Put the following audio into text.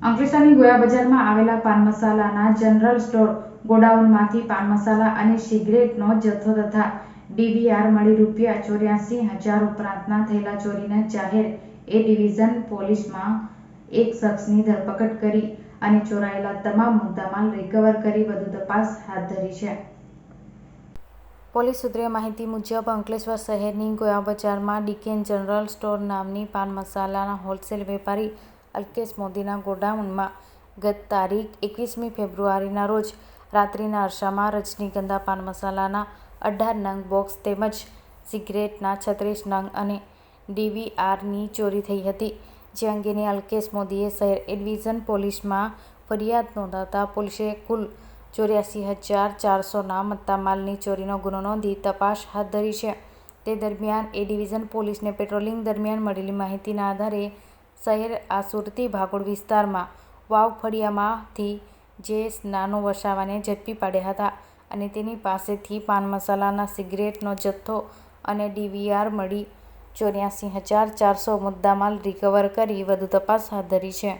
અંકલેશ્વરની ગોયા બજારમાં આવેલા પાન મસાલાના general store ગોડાઉનમાંથી પાન મસાલા અને સિગરેટનો જથ્થો તથા ડીવીઆર મળી રૂપિયા ચોર્યાસી હજાર ઉપરાંતના થયેલા ચોરીના જાહેર એ ડિવિઝન પોલીસમાં એક શખ્સની ધરપકડ કરી અને ચોરાયેલા તમામ મુદ્દામાલ રિકવર કરી વધુ તપાસ હાથ ધરી છે. પોલીસ સૂત્રોએ માહિતી મુજબ, અંકલેશ્વર શહેરની ગોયા બજારમાં ડીકેન જનરલ સ્ટોર નામની પાન મસાલાના હોલસેલ વેપારી અલ્કેશ મોદીના ગોડાઉનમાં ગત તારીખ એકવીસમી ફેબ્રુઆરીના રોજ રાત્રિના અરસામાં રજનીગંધા પાન મસાલાના અઢાર નંગ બોક્સ તેમજ સિગરેટના છત્રીસ નંગ અને ડીવીઆરની ચોરી થઈ હતી. જે અંગેની અલ્કેશ મોદીએ શહેર એડિવિઝન પોલીસમાં ફરિયાદ નોંધાવતા પોલીસે કુલ ચોર્યાસી હજાર ચારસોના મત્તામાલની ચોરીનો ગુનો નોંધી તપાસ હાથ ધરી છે. તે દરમિયાન એ ડિવિઝન પોલીસને પેટ્રોલિંગ દરમિયાન મળેલી માહિતીના આધારે શહેર આ સુરતી ભાગોળ વિસ્તારમાં વાવ ફળિયામાંથી જે નાનો વસાવાને ઝડપી પાડ્યા હતા અને તેની પાસેથી પાન મસાલાના સિગરેટનો જથ્થો અને ડીવીઆર મળી ચોર્યાસી હજાર ચારસો મુદ્દામાલ રિકવર કરી વધુ તપાસ હાથ ધરી છે.